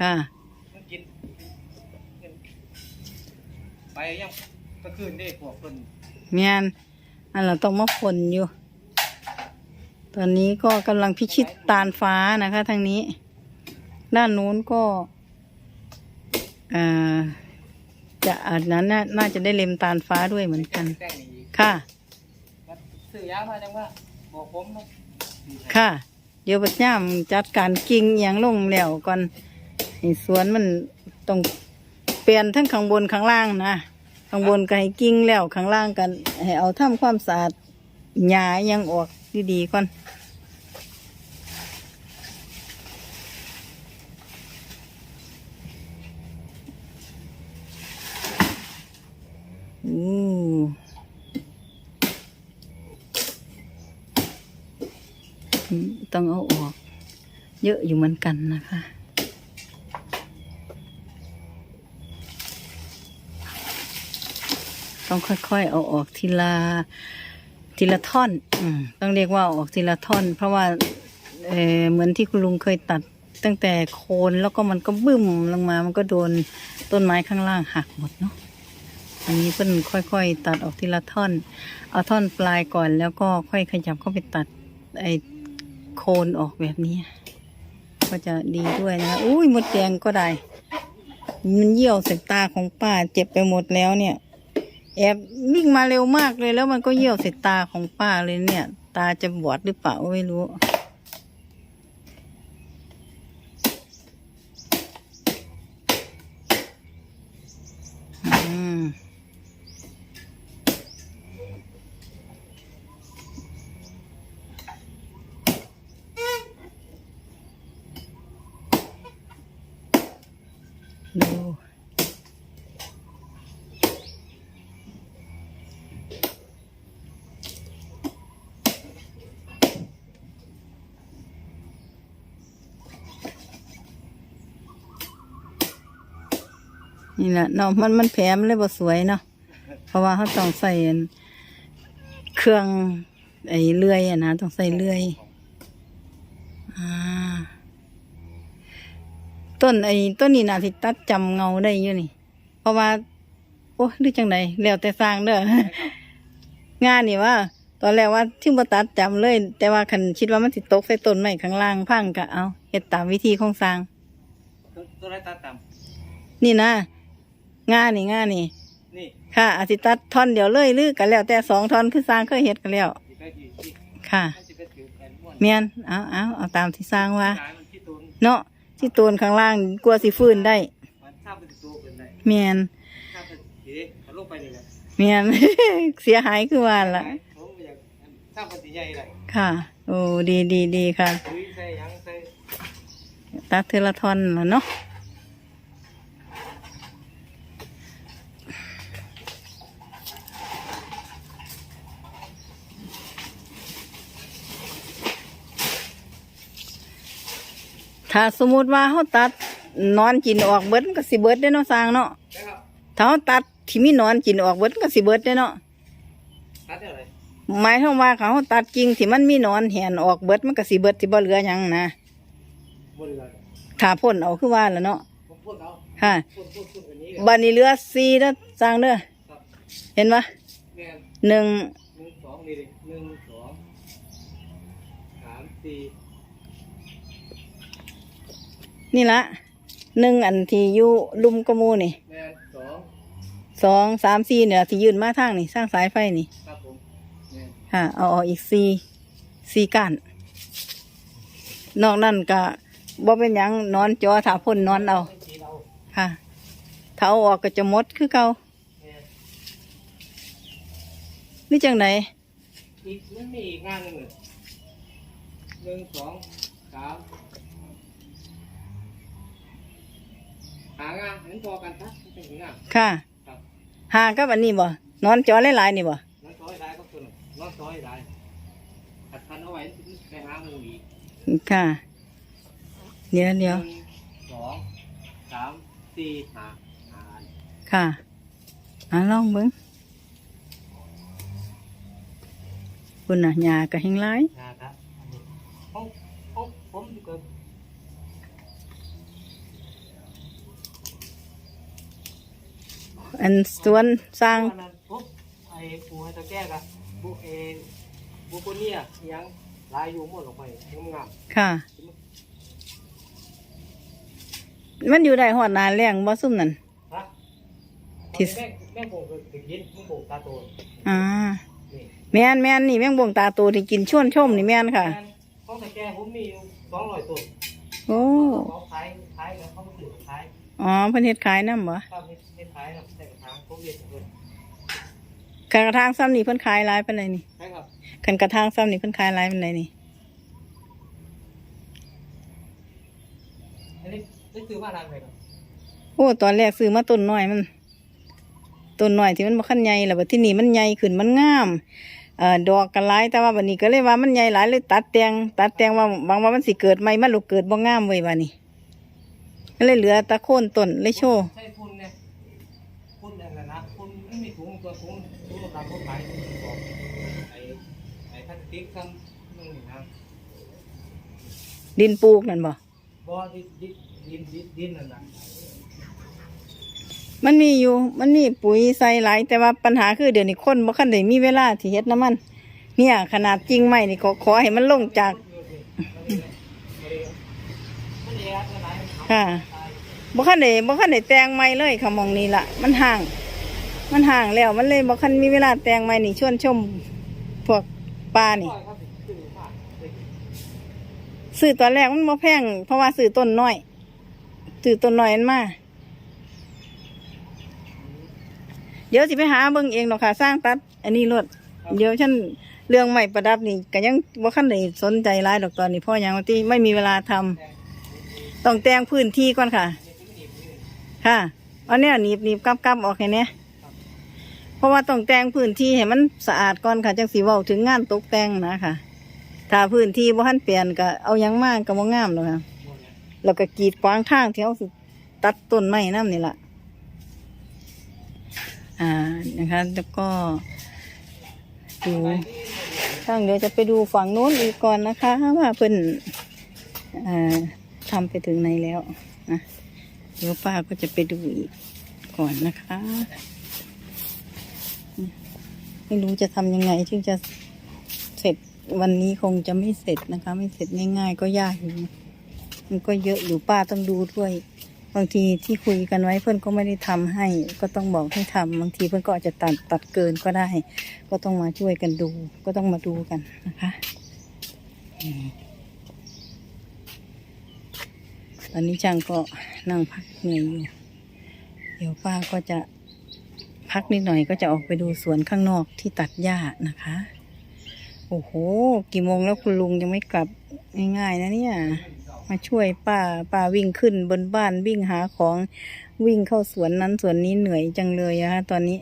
ค่ะ มันกินไปยังก็คืนได้พวกคนแม่นอันเราต้องมาฝนอยู่ ตอนนี้ก็กำลังพิชิตตาลฟ้านะคะ ทางนี้ ด้านนู้นก็อ่าจะอันนั้นน่าน่าจะได้เล็มตาลฟ้าด้วยเหมือนกัน แต่งนี่ค่ะครับซื้อยามาจังว่าบอกผมเนาะค่ะ เดี๋ยวปัญญามจัดการกิ่งอหย่างลงแล้วก่อน ให้สวนมันต้องเปลี่ยนทั้งข้างบนข้างล่างนะข้างบนก็ให้กิ่งแล้วข้างล่างกันให้เอาทำความสะอาดหญ้าอิหยังออกดีๆก่อนอู้อืมต้องเอาออก เยอะอยู่เหมือนกันนะคะ ต้องค่อยๆ เอาออกทีละทีละท่อนอืต้องเรียกว่าอาออกทีละท่อน เพราะว่าเออเหมือนที่คุณลุงเคยตัดตั้งแต่โคนแล้วก็มันก็บึ้มลงมา มันก็โดนต้นไม้ข้างล่างหักหมดเนาะอันนี้เพิ่นค่อยๆ ตัดออกทีละท่อน เอาท่อนปลายก่อนแล้วก็ค่อยขยับเข้าไปตัดไอ้โคนออกแบบนี้ ก็จะดีด้วยนะคะอุ้ยมดแดงก็ได้ มันเยี่ยวใส่ตาของป้าเจ็บไปหมดแล้วเนี่ย แอบวิ่งมาเร็วมากเลยแล้วมันก็เยี่ยวใส่ตาของป้าเลยเนี่ย ตาจะบอดหรือเปล่าไม่รู้ อืมดู นี่แหละเนาะมันมันแผลมันเลยบ่สวยเนาะเพราะว่าเขาต้องใส่อันเครื่องไอ้เลื่อยอะนะต้องใส่เลื่อยอ่าต้นไอ้ต้นนี้น่าสิตัดจำเงาได้อยู่นี่ เพราะว่า โอ้หรือจังไดแล้วแต่สร้างเด้องานนี่ว่า ตอนแรกว่าที่มาตัดจำเลย แต่ว่าคันคิดว่ามันสิตกใส่ต้นไม้ข้างล่างพังก็เอาเฮ็ดตามวิธีของสร้างตัวตัวไรตาต่นี่นะ งานนี่งานนี่ำนี่ค่ะอาจสิตัดท่อนเดียวเลยหรือกันแล้วแต่สองท่อนคือสร้างเคยเฮ็ดกันแล้ว ที่ไปที่ที่ค่ะมันจะไปถือแผ่นม้วนเมียนเอาเอาเอาตามที่สร้างว่าย้ายมันที่ตูนเนาะที่โตนข้างล่างกลัวสิฟื้นได้มันทราบเป็นตัวเป็นไรเมียนทราบเป็นเอ๊ะเขาลงไปนี่แหละเมียน เสียหายคือว่าละผมอยากทราบเป็นสีใหญ่เลยค่ะ โอ้ดีดีดีค่ะคุยใส่หยังใส่ ตัดเทอละท่อนแล้วเนาะ ถ้าสมมุติว่าเขาตัดนอนกินออกเบิดมันก็สิเบิดได้เนาะสร้างเนาะนะครับถ้าเขาตัดที่มีนอนกินออกเบิดมันก็สิเบิดได้เนาะตัดได้อะไรหมายถึงว่าเขาตัดกิ่งที่มันมีหนอนแหนออกเบิดมันก็สิเบิดสิบ่เหลือหยังนะบริเวณถ้าพ่นเอาคือว่าแล้วเนาะผมพูดเอาค่ะพูดพูดพูดอันนี้บัดนี้เหลือสี่เด้อสร้างเด้อครับเห็นปะแม่นหนึ่งหนึ่งสองนี่ดิหนึ่งสองสามสี่ นี่ละหนึ่งอันที่อยู่ลุมกระมูนี่แม่นสองสองสามสี่เนี่ยที่ยืนมาทางนี่สร้างสายไฟนี่ครับผมแม่นค่ะเอาออกอีกสี่สี่ก้านนอกนั้นก็บ่เป็นหยังนอนจอถ้าพ่นนอนเอาไม่สีเราค่ะถ้าเอาออกก็จะหมดคือเก่าแม่นนี่จังไดอีกมันมีอีกงานหนึ่งเลยหนึ่งสองสาม หางานเห็นพอกันทักเป็นงานค่ะครับ หากับอันนี้บ่นอนจอหลายๆนี่บ่น้องซอยได้ก็คือน้องซอยได้ขัดพันเอาไว้ไปหาหมูอีกค่ะ เดี๋ยวเดี๋ยวหนึ่งสองสามสี่ห้าห้าอันค่ะอ่าลองเบิ้งคุณน่ะหญ้าก็แห้งหลายนะครับอันนี้ผมผมผมก็ อันสวนสร้างอันนั้นปุ๊บไอ้ปูให้ตะแก้กะบุเอบุโกเนียอิหยังลายอยู่หมดลงไปงามค่ะ มันอยู่ได้หอดนานแรงบ่ซุ่มนั่นๆฮะที่แม่แม่งโป่งถึงยินแม่งโป่งตาโตอ่านี่แม่นแม่นนี่แม่งบ่งตาโตที่กินชวนชมนี่แม่นค่ะห้องตะแก้ผมมีอยู่สองร้อยต้นโอ้เขาขายขายแล้วเขามาถือขาย อ๋อเพิ่นเฮ็ดขายนำบ่ข้าวไม่ไม่ขายนะแต่กระถางผมเรียนเพิ่นคันกระทางซ้ำนี่เพิ่นขายหลายปานใดนี่ใช่ครับคันกระทางซ้ำนี่เพิ่นขายหลายปานใดนี่อันนี้นี่คือว่านานไปครับโอ้ตอนแรกซื้อมาต้นน้อยมันต้นน้อยที่มันบ่คันใหญ่แล้วบัดที่นี่มันใหญ่ขึ้นมันงามเอ่อดอกก็หลายแต่ว่าบัดนี้ก็เลยว่ามันใหญ่หลายเลยตัดแต่งตัดแต่งว่าบางว่ามันสิเกิดใหม่มันลูกเกิดบ่งามเว้ยบัดนี้ก็ เลยเหลือตะโคนต้นเลยโชว์ใช่คุณเนี่ยคุณอย่างนั้นนะคุณไม่มีถุงตัวถุงถุงตามกฎหมายบอกไอ้ไอ้พลาสติกซ้ำนั่นนี่นะดินปลูกนั่นบ่บ่ดินดินดินดินดินนั่นนะมันมีอยู่ มันมีปุ๋ยใส่หลายแต่ว่าปัญหาคือเดี๋ยวนี้คนบ่คันได้มีเวลาที่เฮ็ดน้ำมัน เนี่ย ขนาดจริงไหมนี่ขอขอให้มันลงจาก มันแย่ขนาดไหน ค่ะบ่คันได้บ่คันได้แต่งใหม่เลยค่ะมองนี้ละมันห่าง มันห่างแล้วมันเลยบ่คันมีเวลาแต่งใหม่นี่ชวนชมพวกปลานี่ครับคือมากเลยซื้อตอนแรกมันบ่แพงเพราะว่าซื้อต้นน้อยซื้อต้นน้อยมันมาเดี๋ยวสิไปหาเบิ่งเองดอกค่ะ สร้างตัด อันนี้รถเดี๋ยวฉันเรื่องใหม่ประดับนี่ก็ยังบ่คันได้สนใจหลายดอกตอนนี้พราะหยังว่าที่ไม่มีเวลาทำ ต้องแต่งพื้นที่ก่อนค่ะ ค่ะเอาเนี่ยหนีบหนีบกับกับออกให้เนี่ยเพราะว่าต้องแต่งพื้นที่ให้มันสะอาดก่อนค่ะ จังสีเว้าถึงงานตกแต่งนะค่ะ ถ้าพื้นที่บ่ทันเปลี่ยนก็เอายังมากก็บ่งามหรอกค่ะแล้วก็กรีดขวางทางที่เขาสิตัดต้นไม้น้ำนี่แหละอ่านะคะแล้วก็ดูทางเดี๋ยวจะไปดูฝั่งโน้นอีกก่อนนะคะว่าเพิ่นอ่า ทำไปถึงไหนแล้วนะเดี๋ยวป้าก็จะไปดูอีกก่อนนะคะ ไม่รู้จะทำยังไงถึงจะเสร็จวันนี้คงจะไม่เสร็จนะคะ ไม่เสร็จง่ายๆก็ยากอยู่มันก็เยอะอยู่ป้าต้องดูด้วย บางทีที่คุยกันไว้เพื่อนก็ไม่ได้ทำให้ ก็ต้องบอกให้ทำบางทีเพื่อนก็อาจจะตัดตัดเกินก็ได้ ก็ต้องมาช่วยกันดู ก็ต้องมาดูกันนะคะอืม ตอนนี้ช่างก็นั่งพักเหนื่อยอยู่ เดี๋ยวป้าก็จะพักนิดหน่อยก็จะออกไปดูสวนข้างนอกที่ตัดหญ้านะคะ โอ้โห กี่โมงแล้วคุณลุงยังไม่กลับง่ายๆนะเนี่ย มาช่วยป้าป้าวิ่งขึ้นบนบ้านวิ่งหาของวิ่งเข้าสวนนั้นสวนนี้เหนื่อยจังเลยอะฮะตอนนี้